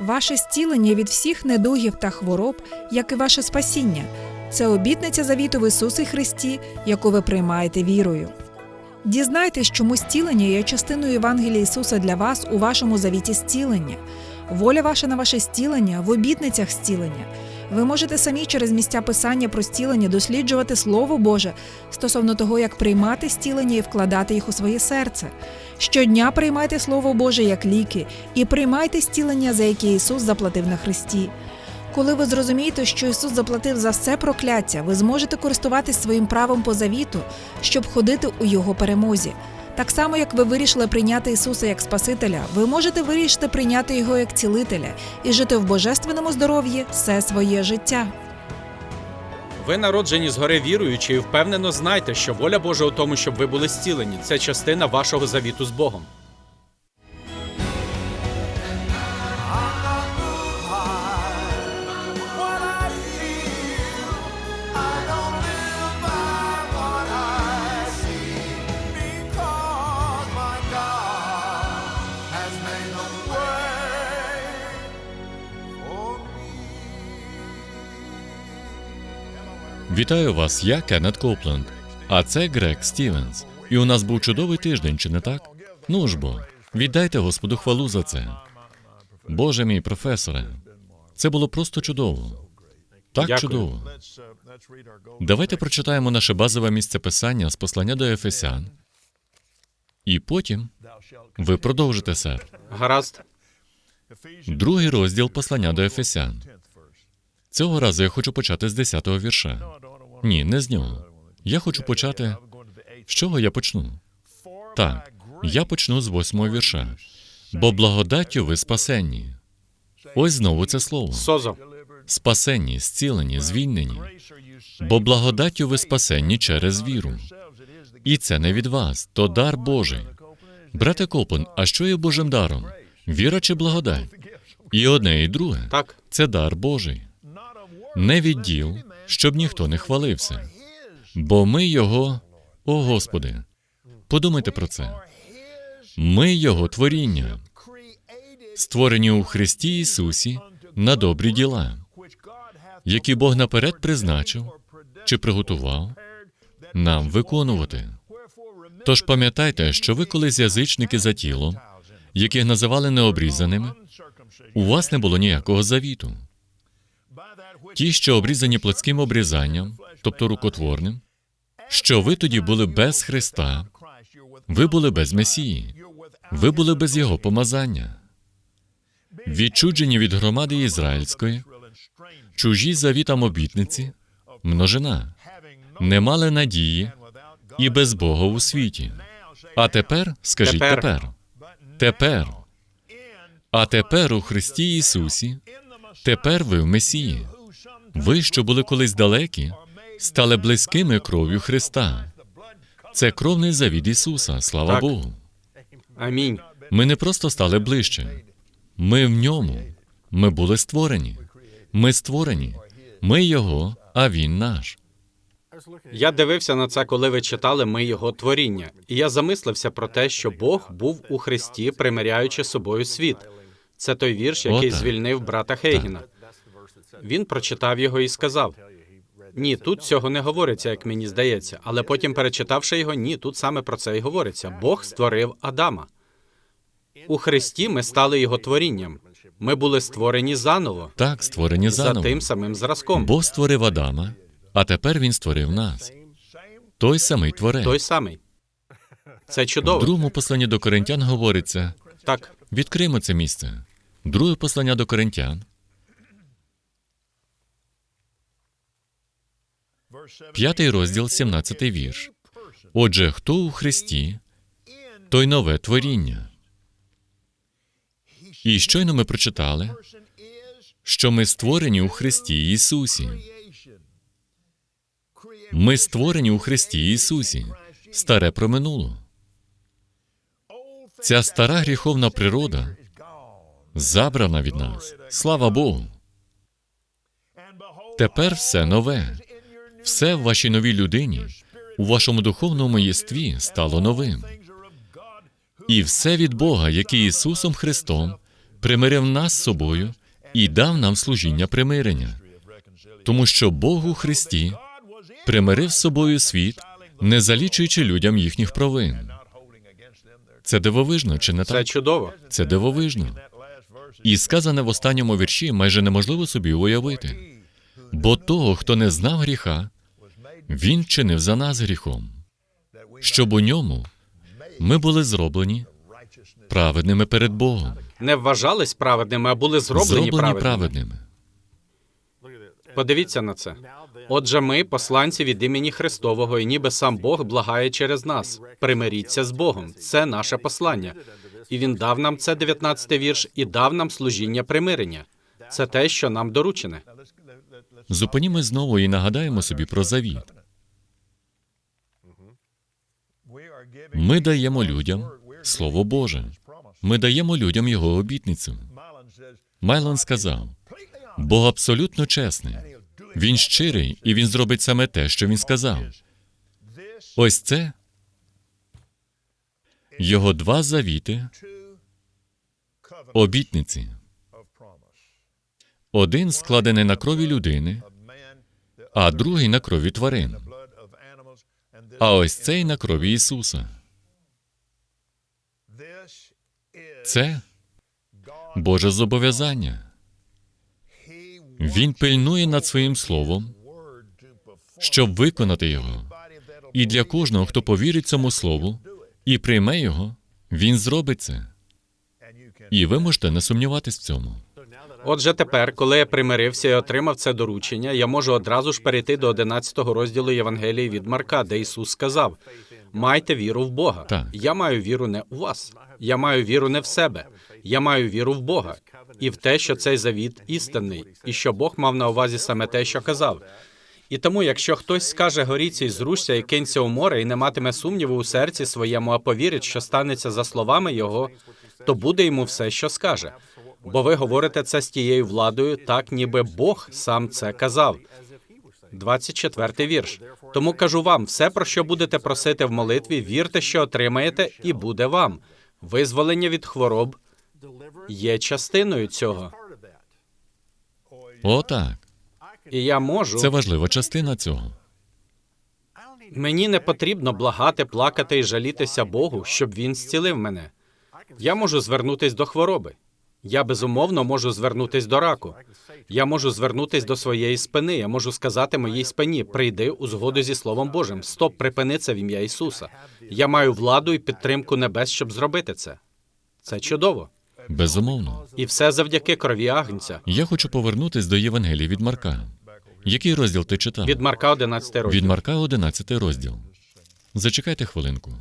Ваше зцілення від всіх недугів та хвороб, як і ваше спасіння. Це обітниця завіту в Ісусі Христі, яку ви приймаєте вірою. Дізнайтесь, чому зцілення є частиною Євангелія Ісуса для вас у вашому завіті зцілення. Воля ваша на ваше зцілення в обітницях зцілення. Ви можете самі через місця писання про зцілення досліджувати Слово Боже стосовно того, як приймати зцілення і вкладати їх у своє серце. Щодня приймайте Слово Боже як ліки і приймайте зцілення, за яке Ісус заплатив на Христі. Коли ви зрозумієте, що Ісус заплатив за все прокляття, ви зможете користуватись своїм правом по завіту, щоб ходити у Його перемозі. Так само, як ви вирішили прийняти Ісуса як Спасителя, ви можете вирішити прийняти Його як цілителя і жити в божественному здоров'ї все своє життя. Ви народжені згори віруючи і впевнено знайте, що воля Божа у тому, щоб ви були зцілені. Це частина вашого завіту з Богом. Вітаю вас, я Кеннет Копленд. А це Грег Стівенс. І у нас був чудовий тиждень, чи не так? Ну ж бо, віддайте Господу хвалу за це. Боже мій професоре, це було просто чудово. Так Дякую. чудово. Давайте прочитаємо наше базове місце писання з послання до Ефесян. І потім ви продовжите, сер. Гаразд. Другий розділ послання до Ефесян. Цього разу я хочу почати з 10-го вірша. Ні, не з нього. Я хочу почати. З чого я почну? Так, я почну з восьмого вірша. Бо благодаттю ви спасенні. Ось знову це слово. Созо. Спасенні, зцілені, звільнені. Бо благодаттю ви спасенні через віру. І це не від вас, то дар Божий. Брате Копен, а що є Божим даром? Віра чи благодать? І одне, і друге. Так. Це дар Божий. Не від діл, щоб ніхто не хвалився. Бо ми його, о Господи, подумайте про це. Ми його творіння, створені у Христі Ісусі на добрі діла, які Бог наперед призначив чи приготував нам виконувати. Тож пам'ятайте, що ви колись язичники за тілом, яких називали необрізаними, у вас не було ніякого завіту. Ті, що обрізані плотським обрізанням, тобто рукотворним, що ви тоді були без Христа, ви були без Месії, ви були без Його помазання, відчуджені від громади ізраїльської, чужі завітам обітниці, множина, не мали надії і без Бога у світі. А тепер, скажіть Тепер. тепер, тепер, а тепер у Христі Ісусі, тепер ви в Месії. Ви, що були колись далекі, стали близькими кров'ю Христа. Це кровний завід Ісуса, слава Так. Богу. Амінь. Ми не просто стали ближче. Ми в ньому. Ми були створені. Ми створені. Ми Його, а Він наш. Я дивився на це, коли ви читали ми його творіння, і я замислився про те, що Бог був у Христі, примиряючи собою світ. Це той вірш, який Отак. звільнив брата Хейгіна. Він прочитав його і сказав: Ні, тут цього не говориться, як мені здається. Але потім, перечитавши його, ні, тут саме про це і говориться. Бог створив Адама. У Христі ми стали його творінням. Ми були створені заново Так, створені за тим самим зразком. Бог створив Адама, а тепер Він створив нас. Той самий творець. Той самий. Це В другому посланні до Коринтян говориться: Так, відкриємо це місце. Друге послання до Коринтян, п'ятий розділ, 17 вірш. Отже, хто у Христі, той нове творіння. І щойно ми прочитали, що ми створені у Христі Ісусі. Ми створені у Христі Ісусі. Старе проминуло. Ця стара гріховна природа забрана від нас. Слава Богу. Тепер все нове. Все в вашій новій людині, у вашому духовному єстві стало новим. І все від Бога, який Ісусом Христом примирив нас з собою і дав нам служіння примирення, тому що Бог у Христі примирив з собою світ, не залічуючи людям їхніх провин. Це дивовижно, чи не так? Це чудово. Це дивовижно. І сказане в останньому вірші майже неможливо собі уявити. Бо того, хто не знав гріха, він чинив за нас гріхом, щоб у ньому ми були зроблені праведними перед Богом, Не вважались праведними, а були зроблені, зроблені праведними. праведними. Подивіться на це. Отже, ми, посланці від імені Христового, і ніби сам Бог благає через нас. Примиріться з Богом. Це наше послання. І він дав нам це 19 вірш, і дав нам служіння примирення. Це те, що нам доручене. Зупинімось знову і нагадаємо собі про завіт. Ми даємо людям Слово Боже. Ми даємо людям його обітницю. Майлон сказав: Бог абсолютно чесний. Він щирий, і він зробить саме те, що він сказав. Ось це його два завіти, обітниці. Один складений на крові людини, а другий на крові тварин. А ось цей на крові Ісуса. Це Боже зобов'язання. Він пильнує над своїм словом, щоб виконати його. І для кожного, хто повірить цьому слову і прийме його, він зробить це. І ви можете не сумніватись в цьому. Отже, тепер, коли я примирився і отримав це доручення, я можу одразу ж перейти до 11 розділу Євангелії від Марка, де Ісус сказав: Майте віру в Бога. Так. Я маю віру не у вас. Я маю віру не в себе. Я маю віру в Бога і в те, що цей завіт істинний, і що Бог мав на увазі саме те, що казав. І тому, якщо хтось скаже горіться і зрушся і кинься у море, і не матиме сумніву у серці своєму, а повірить, що станеться за словами його, то буде йому все, що скаже. Бо ви говорите це з тією владою, так ніби Бог сам це казав. 24 вірш. Тому кажу вам, все, про що будете просити в молитві, вірте, що отримаєте, і буде вам. Визволення від хвороб є частиною цього. Отак. І я можу. Це важлива частина цього. Мені не потрібно благати, плакати і жалітися Богу, щоб він зцілив мене. Я можу звернутись до хвороби. Я безумовно можу звернутись до раку. Я можу звернутись до своєї спини. Я можу сказати моїй спині: прийди у згоду зі Словом Божим. Стоп, припини це в ім'я Ісуса. Я маю владу і підтримку небес, щоб зробити це. Це чудово. Безумовно. І все завдяки крові Агнця. Я хочу повернутись до Євангелії від Марка. Який розділ ти читав? Від Марка 11 Від. Марка 11 розділ. Зачекайте хвилинку.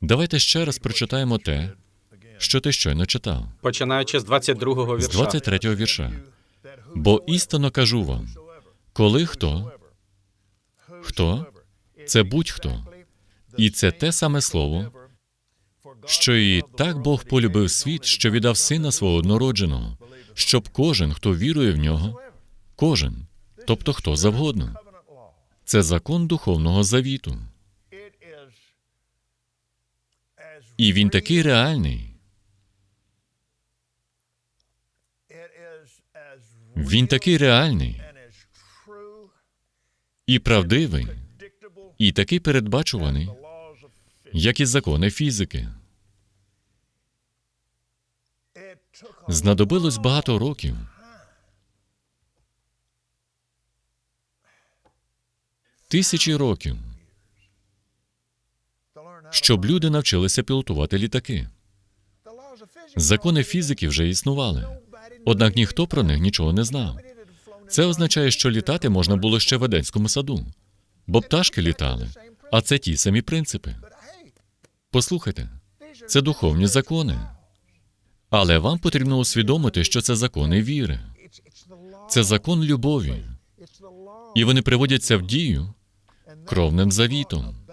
Давайте ще раз прочитаємо те, що ти щойно читав, Починаючи з 22-го з 23-го вірша. Бо істинно кажу вам, коли хто, хто, це будь-хто, і це те саме слово, що і так Бог полюбив світ, що віддав сина свого однородженого, щоб кожен, хто вірує в нього, кожен, тобто хто завгодно, це закон духовного завіту. І він такий реальний. Він такий реальний і правдивий, і такий передбачуваний, як і закони фізики. Знадобилось багато років, тисячі років, щоб люди навчилися пілотувати літаки. Закони фізики вже існували, однак ніхто про них нічого не знав. Це означає, що літати можна було ще в Едемському саду, бо пташки літали, а це ті самі принципи. Послухайте, це духовні закони. Але вам потрібно усвідомити, що це закони віри, це закон любові, і вони приводяться в дію кровним завітом.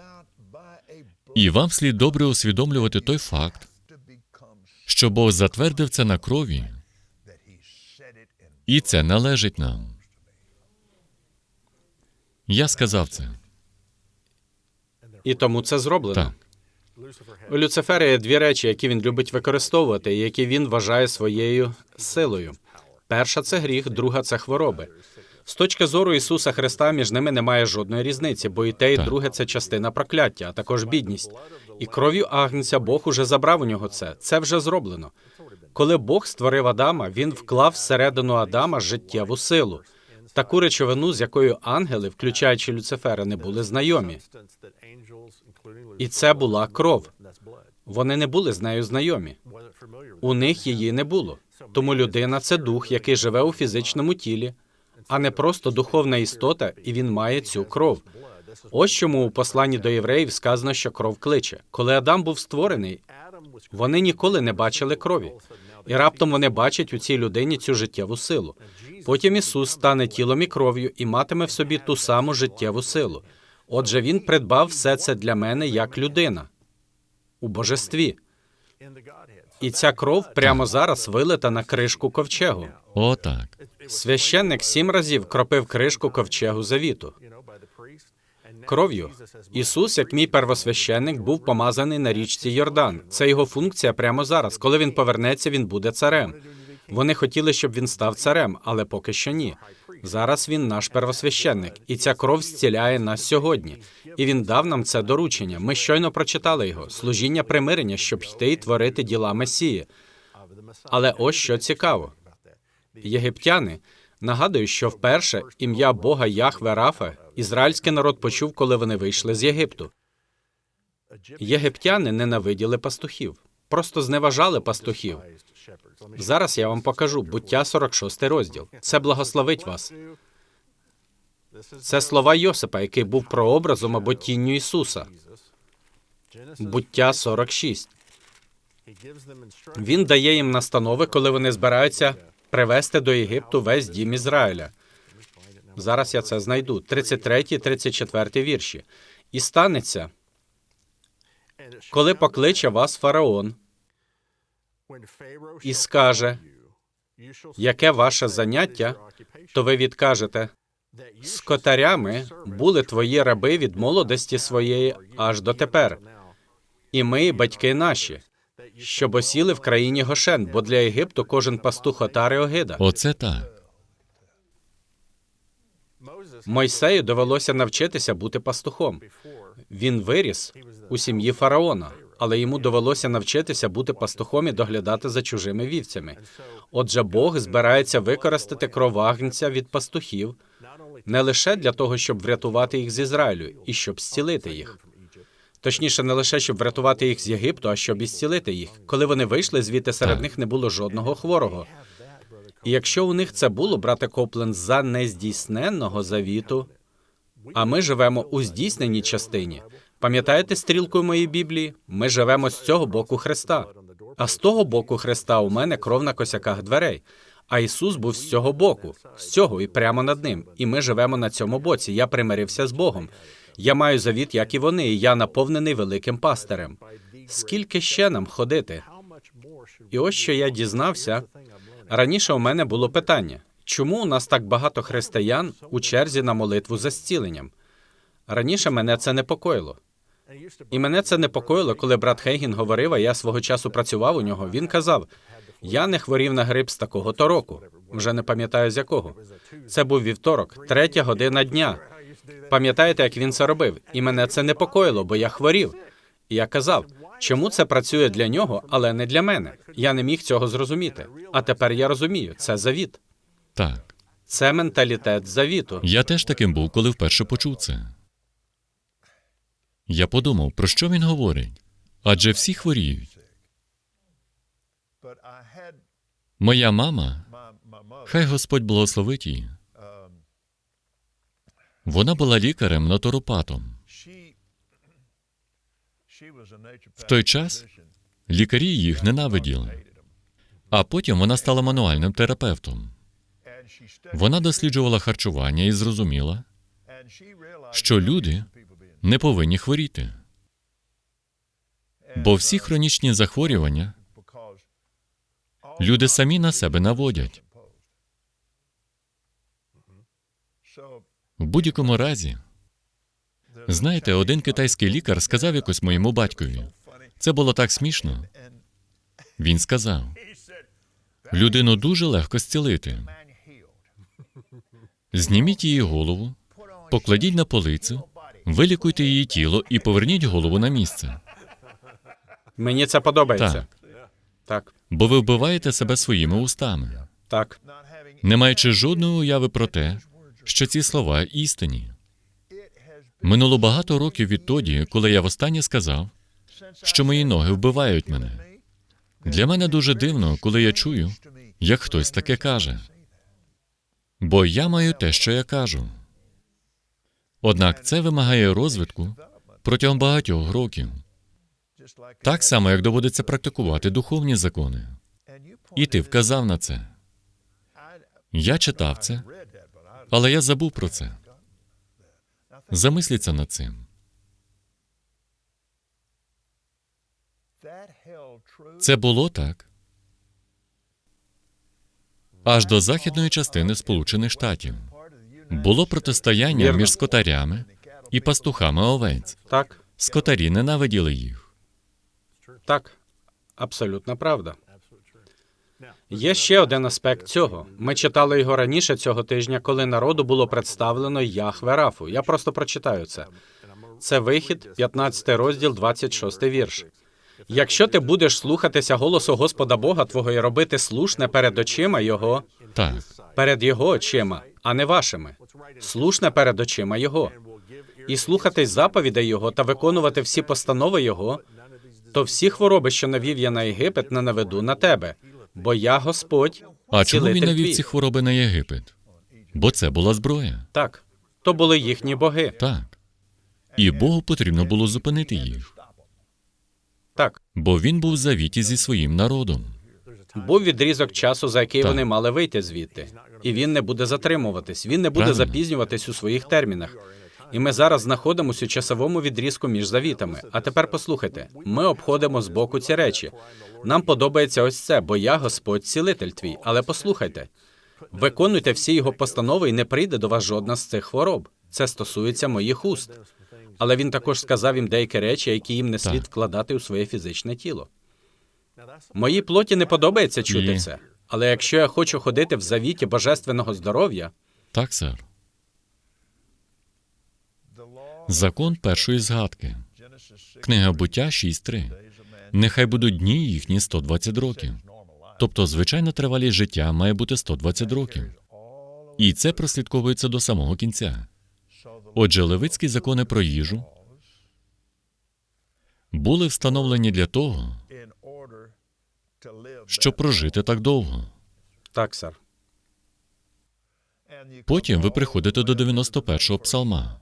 І вам слід добре усвідомлювати той факт, що Бог затвердив це на крові, і це належить нам. Я сказав це. І тому це зроблено. Так. У Люцифера є дві речі, які він любить використовувати, і які він вважає своєю силою. Перша це гріх, друга це хвороби. З точки зору Ісуса Христа між ними немає жодної різниці, бо і те, і Так. друге це частина прокляття, а також бідність. І кров'ю Агнця Бог уже забрав у нього це. Це вже зроблено. Коли Бог створив Адама, він вклав всередину Адама життєву силу, таку речовину, з якою ангели, включаючи Люцифера, не були знайомі. І це була кров. Вони не були з нею знайомі. У них її не було. Тому людина це дух, який живе у фізичному тілі, а не просто духовна істота, і він має цю кров. Ось чому у посланні до євреїв сказано, що кров кличе. Коли Адам був створений, вони ніколи не бачили крові. І раптом вони бачать у цій людині цю життєву силу. Потім Ісус стане тілом і кров'ю і матиме в собі ту саму життєву силу. Отже, Він придбав все це для мене як людина у божестві. І ця кров прямо зараз вилита на кришку ковчегу. Отак. Священник сім разів кропив кришку ковчегу завіту. Кров'ю. Ісус, як мій первосвященник, був помазаний на річці Йордан. Це його функція прямо зараз. Коли він повернеться, він буде царем. Вони хотіли, щоб він став царем, але поки що ні. Зараз він наш первосвященник, і ця кров зціляє нас сьогодні. І він дав нам це доручення. Ми щойно прочитали його служіння примирення, щоб йти і творити діла Месії. Але ось що цікаво. Єгиптяни нагадую, що вперше ім'я Бога Яхве Рафа ізраїльський народ почув, коли вони вийшли з Єгипту. Єгиптяни ненавиділи пастухів, просто зневажали пастухів. Зараз я вам покажу буття 46 розділ. Це благословить вас. Це слова Йосипа, який був прообразом або тінню Ісуса. Буття 46. Він дає їм настанови, коли вони збираються привести до Єгипту весь дім Ізраїля. Зараз я це знайду. 33, 34 вірші. І станеться, коли покличе вас фараон і скаже, яке ваше заняття, то ви відкажете. Скотарями були твої раби від молодості своєї аж до тепер. І ми, батьки наші, щоб осіли в країні Гошен, бо для Єгипту кожен пастух отар і огида. Оце так. Мойсею довелося навчитися бути пастухом. Він виріс у сім'ї фараона, але йому довелося навчитися бути пастухом і доглядати за чужими вівцями. Отже, Бог збирається використати кров агнця від пастухів не лише для того, щоб врятувати їх з Ізраїлю і щоб зцілити їх. Точніше, не лише щоб врятувати їх з Єгипту, а щоб ісцілити їх. Коли вони вийшли звідти, серед них не було жодного хворого. І якщо у них це було, брате Коплен, за нездійсненного завіту, а ми живемо у здійсненій частині. Пам'ятаєте стрілкою моєї Біблії? Ми живемо з цього боку Христа. А з того боку Христа у мене кров на косяках дверей. А Ісус був з цього боку, з цього і прямо над ним. І ми живемо на цьому боці. Я примирився з Богом. Я маю завіт, як і вони, і я наповнений великим пастирем. Скільки ще нам ходити? І ось що я дізнався. Раніше у мене було питання: чому у нас так багато християн у черзі на молитву за зціленням? Раніше мене це непокоїло. І мене це непокоїло, коли брат Хейгін говорив, а я свого часу працював у нього. Він казав: я не хворів на грип з такого то року. Вже не пам'ятаю з якого. Це був вівторок, третя година дня. Пам'ятаєте, як він це робив? І мене це непокоїло, бо я хворів. І я казав, чому це працює для нього, але не для мене. Я не міг цього зрозуміти. А тепер я розумію, це завіт. Так. Це менталітет завіту. Я теж таким був, коли вперше почув це. Я подумав, про що він говорить? Адже всі хворіють. Моя мама, хай Господь благословить її. Вона була лікарем натуропатом. В той час Лікарі їх ненавиділи. А потім вона стала мануальним терапевтом. Вона досліджувала харчування і зрозуміла, що люди не повинні хворіти, бо всі хронічні захворювання люди самі на себе наводять. В будь-якому разі, знаєте, один китайський лікар сказав якось моєму батькові: Це було так смішно. Він сказав: людину дуже легко зцілити. Зніміть її голову, покладіть на полицю, вилікуйте її тіло і поверніть голову на місце. Мені це подобається. Так. Так, Бо ви вбиваєте себе своїми устами, так. не маючи жодної уяви про те, що ці слова істинні. Минуло багато років відтоді, коли я востаннє сказав, що мої ноги вбивають мене. Для мене дуже дивно, коли я чую, як хтось таке каже. Бо я маю те, що я кажу. Однак це вимагає розвитку протягом багатьох років, так само, як доводиться практикувати духовні закони. І ти вказав на це. Я читав це, але я забув про це. Замисліться над цим. Це було так аж до західної частини Сполучених Штатів. Було протистояння між скотарями і пастухами овець. Так, Скотарі ненавиділи їх. так. Абсолютна правда. Є ще один аспект цього. Ми читали його раніше цього тижня, коли народу було представлено Яхве Рафу. Я просто прочитаю це. Це вихід, 15 розділ, 26 вірш. Якщо ти будеш слухатися голосу Господа Бога Твого і робити слушне перед очима Його, Так, перед Його очима, а не вашими, слушне перед очима Його, і слухатись заповідей Його та виконувати всі постанови Його, то всі хвороби, що навів я на Єгипет, не наведу на тебе, бо я Господь. а чому він навів ці хвороби на Єгипет? Бо це була зброя. Так, то були їхні боги. Так. І Богу потрібно було зупинити їх, Так, бо він був в завіті зі своїм народом. був відрізок часу, за який Так. вони мали вийти звідти, і він не буде затримуватись. Він не буде Правильно. запізнюватись у своїх термінах. І ми зараз знаходимося у часовому відрізку між завітами. А тепер послухайте: ми обходимо з боку ці речі. Нам подобається ось це, бо я Господь цілитель твій. Але послухайте, виконуйте всі його постанови, і не прийде до вас жодна з цих хвороб. Це стосується моїх уст. Але він також сказав їм деякі речі, які їм не слід вкладати у своє фізичне тіло. Моїй плоті не подобається чути І- це. Але якщо я хочу ходити в завіті божественного здоров'я, Так, сер. Закон першої згадки. Книга буття 6.3. Нехай будуть дні їхні 120 років. Тобто, звичайна тривалість життя має бути 120 років. І це прослідковується до самого кінця. Отже, левицькі закони про їжу були встановлені для того, щоб прожити так довго. так, сер. Потім ви приходите до 91-го псалма.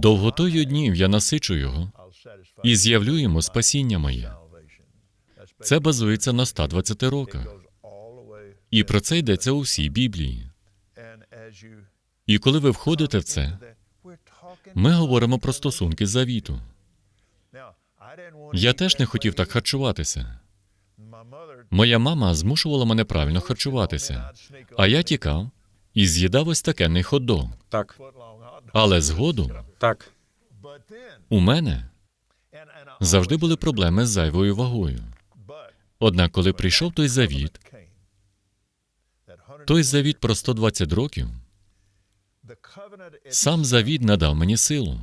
Довготою днів я насичу його і з'явлю йому спасіння моє. Це базується на 120 роках. І про це йдеться у всій Біблії. І коли ви входите в це, ми говоримо про стосунки завіту. Я теж не хотів так харчуватися. Моя мама змушувала мене правильно харчуватися, а я тікав і з'їдав ось такенний хот-дог. Так, Але згодом так, у мене завжди були проблеми з зайвою вагою. Однак, коли прийшов той завіт, той завіт про 120 років, сам завіт надав мені силу,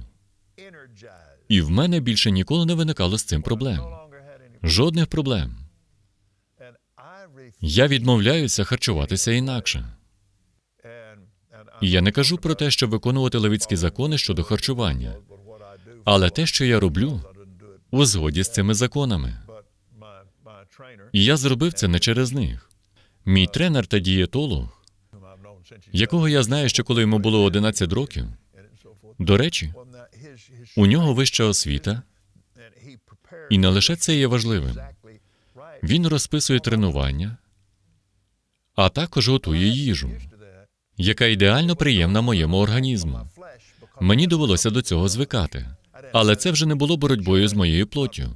і в мене більше ніколи не виникало з цим проблем. Жодних проблем. Я відмовляюся харчуватися інакше. І я не кажу про те, щоб виконувати левицькі закони щодо харчування, але те, що я роблю, у згоді з цими законами. І я зробив це не через них. Мій тренер та дієтолог, якого я знаю, що коли йому було 11 років, до речі, у нього вища освіта, і не лише це є важливим. Він розписує тренування, а також готує їжу, яка ідеально приємна моєму організму. Мені довелося до цього звикати, але це вже не було боротьбою з моєю плоттю,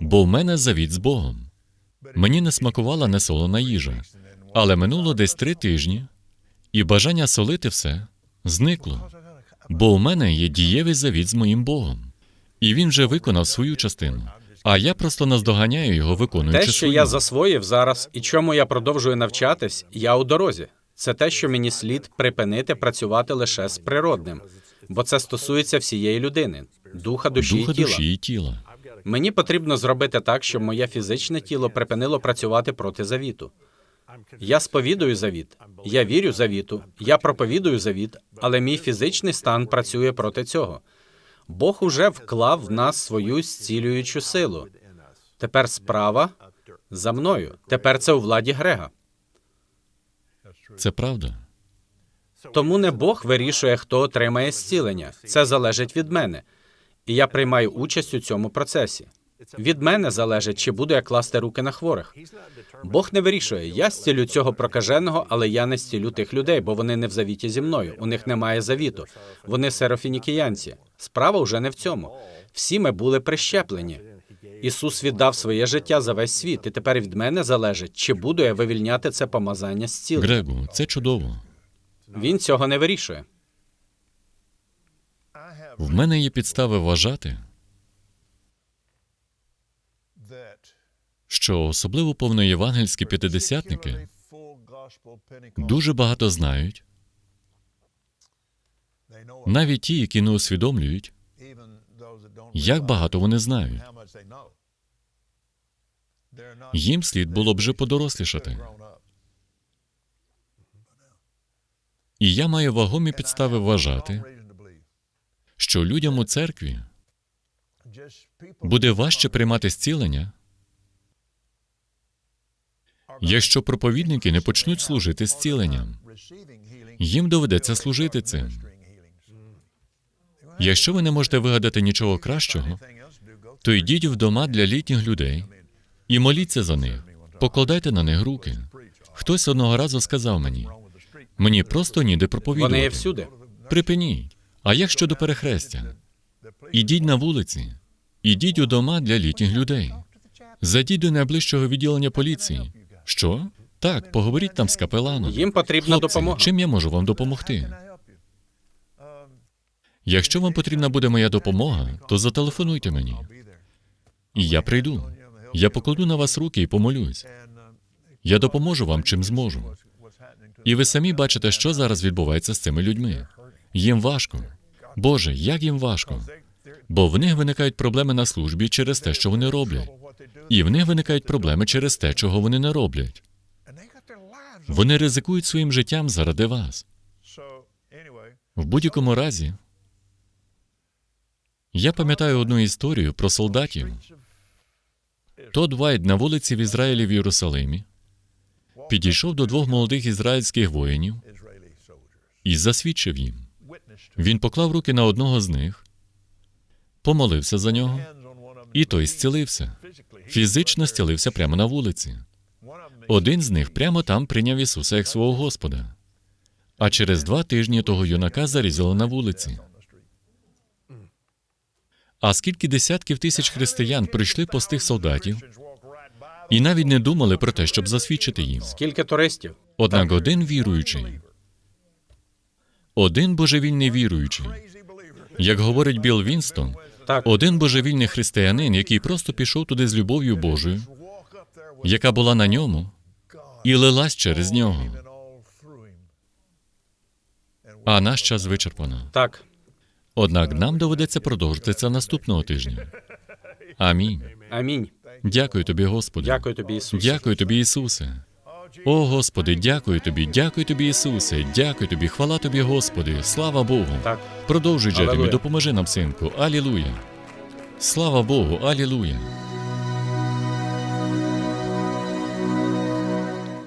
бо в мене завіт з Богом. Мені не смакувала несолона їжа, але минуло десь три тижні, і бажання солити все зникло, бо у мене є дієвий завіт з моїм Богом, і він вже виконав свою частину. А я просто наздоганяю його, виконуючи Те, що свою. я засвоїв зараз і чому я продовжую навчатись, я у дорозі. Це те, що мені слід припинити працювати лише з природним, бо це стосується всієї людини, духа, душі Духа, і тіла. душі і тіла. Мені потрібно зробити так, щоб моє фізичне тіло припинило працювати проти завіту. Я сповідую завіт, я вірю завіту, я проповідую завіт, але мій фізичний стан працює проти цього. Бог уже вклав в нас свою зцілюючу силу. Тепер справа за мною. Тепер це у владі Грега. Це правда. Тому не Бог вирішує, хто отримає зцілення. Це залежить від мене. І я приймаю участь у цьому процесі. Від мене залежить, чи буду я класти руки на хворих. Бог не вирішує. Я зцілю цього прокаженого, але я не зцілю тих людей, бо вони не в завіті зі мною. У них немає завіту. Вони серафінікіянці. Справа вже не в цьому. Всі ми були прищеплені. Ісус віддав своє життя за весь світ, і тепер від мене залежить, чи буду я вивільняти це помазання зцілення. Грегу, це чудово. Він цього не вирішує. В мене є підстави вважати, що особливо повноєвангельські п'ятидесятники дуже багато знають, навіть ті, які не усвідомлюють, як багато вони знають. Їм слід було б вже подорослішати. І я маю вагомі підстави вважати, що людям у церкві буде важче приймати зцілення, якщо проповідники не почнуть служити зціленням. Їм доведеться служити цим. Якщо ви не можете вигадати нічого кращого, то йдіть в дома для літніх людей і моліться за них, покладайте на них руки. Хтось одного разу сказав мені: мені просто ніде проповідувати. Вони є всюди. Припиніть. А як щодо перехрестя? Ідіть на вулиці, ідіть у дома для літніх людей. Зайдіть до найближчого відділення поліції. Що? Так, поговоріть там з капеланом. Їм потрібна Хлопці, допомога. чим я можу вам допомогти? Якщо вам потрібна буде моя допомога, то зателефонуйте мені. І я прийду. Я покладу на вас руки і помолюсь. Я допоможу вам чим зможу. І ви самі бачите, що зараз відбувається з цими людьми. Їм важко. Боже, як їм важко. Бо в них виникають проблеми на службі через те, що вони роблять. І в них виникають проблеми через те, чого вони не роблять. Вони ризикують своїм життям заради вас. В будь-якому разі, я пам'ятаю одну історію про солдатів. Тодд Вайт на вулиці в Ізраїлі в Єрусалимі підійшов до двох молодих ізраїльських воїнів і засвідчив їм. Він поклав руки на одного з них, помолився за нього, і той зцілився. Фізично зцілився прямо на вулиці. Один з них прямо там прийняв Ісуса як свого Господа. А через два тижні того юнака зарізали на вулиці. А скільки десятків тисяч християн прийшли по тих солдатів і навіть не думали про те, щоб засвідчити їм. Скільки туристів? Однак один віруючий, один божевільний віруючий, як говорить Білл Вінстон, Так, один божевільний християнин, який просто пішов туди з любов'ю Божою, яка була на ньому, і лилась через нього. А наш час вичерпано. так. Однак нам доведеться продовжити це наступного тижня. Амінь. Амінь. Дякую тобі, Господи. Дякую тобі, Ісус. Дякую тобі, Ісусе. О, Господи, дякую тобі, дякую тобі, Ісусе, дякую тобі, хвала тобі, Господи, слава Богу. Так. Продовжуй, Джеремі, Алілуя. допоможи нам, синку. Алілуя. Слава Богу, алілуя.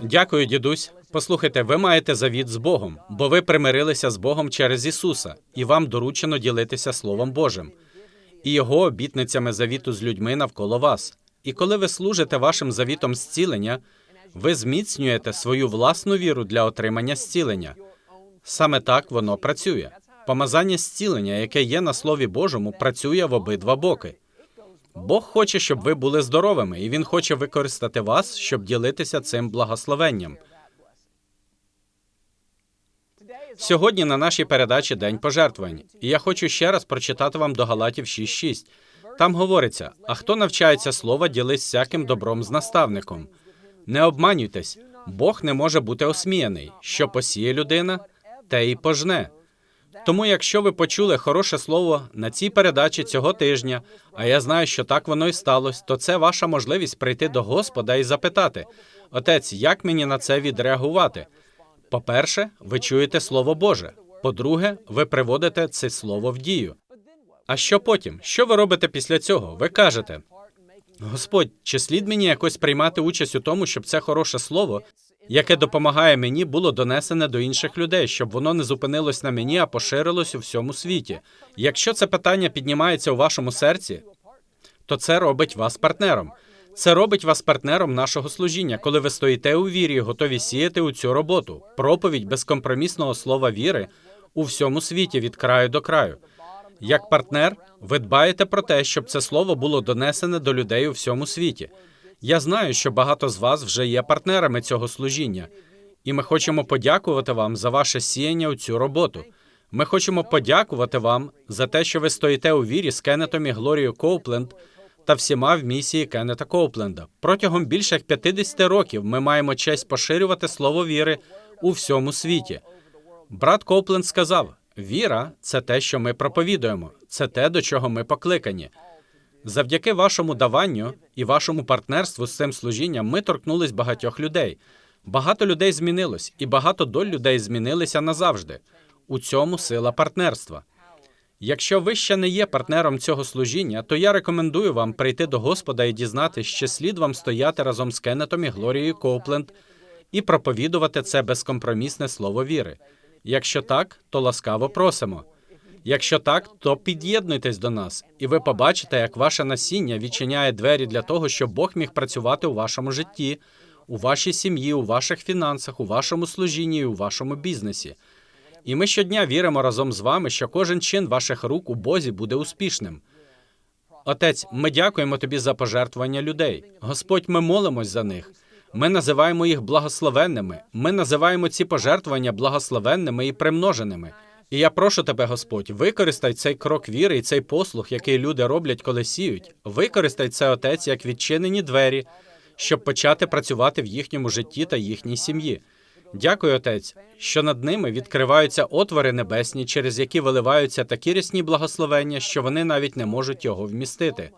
Дякую, дідусь. Послухайте, ви маєте завіт з Богом, бо ви примирилися з Богом через Ісуса, і вам доручено ділитися Словом Божим і Його обітницями завіту з людьми навколо вас. І коли ви служите вашим завітом зцілення, ви зміцнюєте свою власну віру для отримання зцілення. Саме так воно працює. Помазання зцілення, яке є на Слові Божому, працює в обидва боки. Бог хоче, щоб ви були здоровими, і Він хоче використати вас, щоб ділитися цим благословенням. Сьогодні на нашій передачі День пожертвувань. І я хочу ще раз прочитати вам до Галатів 6.6. Там говориться: а хто навчається слова, ділись всяким добром з наставником. Не обманюйтесь, Бог не може бути осміяний. Що посіє людина, те й пожне. Тому, якщо ви почули хороше слово на цій передачі цього тижня, а я знаю, що так воно і сталося, то це ваша можливість прийти до Господа і запитати: Отець, як мені на це відреагувати? По-перше, ви чуєте Слово Боже. По-друге, ви приводите це слово в дію. А що потім? Що ви робите після цього? Ви кажете: Господь, чи слід мені якось приймати участь у тому, щоб це хороше слово, яке допомагає мені, було донесене до інших людей, щоб воно не зупинилось на мені, а поширилось у всьому світі. Якщо це питання піднімається у вашому серці, то це робить вас партнером. Це робить вас партнером нашого служіння, коли ви стоїте у вірі і готові сіяти у цю роботу. Проповідь безкомпромісного слова віри у всьому світі від краю до краю. Як партнер, ви дбаєте про те, щоб це слово було донесене до людей у всьому світі. Я знаю, що багато з вас вже є партнерами цього служіння, і ми хочемо подякувати вам за ваше сіяння у цю роботу. Ми хочемо подякувати вам за те, що ви стоїте у вірі з Кеннетом і Глорією Коупленд та всіма в місії Кеннета Коупленда. Протягом більше як 50 років ми маємо честь поширювати слово віри у всьому світі. Брат Коупленд сказав: віра це те, що ми проповідуємо, це те, до чого ми покликані. Завдяки вашому даванню і вашому партнерству з цим служінням ми торкнулись багатьох людей. Багато людей змінилось, і багато доль людей змінилися назавжди. У цьому сила партнерства. Якщо ви ще не є партнером цього служіння, то я рекомендую вам прийти до Господа і дізнатися, що слід вам стояти разом з Кеннетом і Глорією Коупленд і проповідувати це безкомпромісне слово віри. Якщо так, то ласкаво просимо. Якщо так, то під'єднуйтесь до нас, і ви побачите, як ваше насіння відчиняє двері для того, щоб Бог міг працювати у вашому житті, у вашій сім'ї, у ваших фінансах, у вашому служінні, у вашому бізнесі. І ми щодня віримо разом з вами, що кожен чин ваших рук у Бозі буде успішним. Отець, ми дякуємо тобі за пожертвування людей. Господь, ми молимось за них. Ми називаємо їх благословенними. Ми називаємо ці пожертвування благословенними і примноженими. І я прошу тебе, Господь, використай цей крок віри і цей послуг, який люди роблять, коли сіють. Використай це, отець, як відчинені двері, щоб почати працювати в їхньому житті та їхній сім'ї. Дякую, отець, що над ними відкриваються отвори небесні, через які виливаються такі рясні благословення, що вони навіть не можуть його вмістити.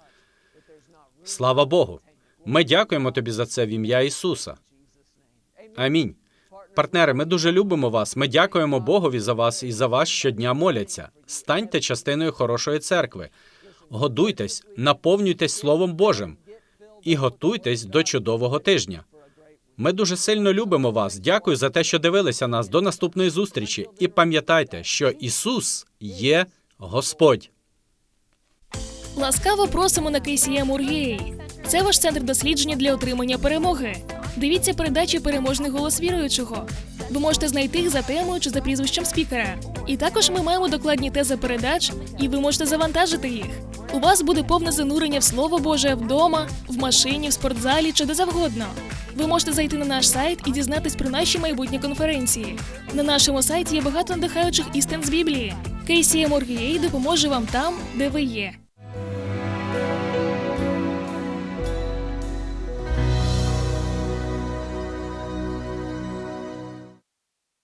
Слава Богу! Ми дякуємо тобі за це в ім'я Ісуса. Амінь. Партнери, ми дуже любимо вас. Ми дякуємо Богові за вас і за вас щодня моляться. Станьте частиною хорошої церкви. Годуйтесь, наповнюйтесь Словом Божим і готуйтесь до чудового тижня. Ми дуже сильно любимо вас. Дякую за те, що дивилися нас. До наступної зустрічі. І пам'ятайте, що Ісус є Господь. Ласкаво просимо на KCM Ургей. Це ваш центр дослідження для отримання перемоги. Дивіться передачі Переможний голос віруючого. Ви можете знайти їх за темою чи за прізвищем спікера. І також ми маємо докладні тези передач, і ви можете завантажити їх. У вас буде повне занурення в Слово Боже вдома, в машині, в спортзалі чи де завгодно. Ви можете зайти на наш сайт і дізнатись про наші майбутні конференції. На нашому сайті є багато надихаючих істин з Біблії. KCM Оргієй допоможе вам там, де ви є.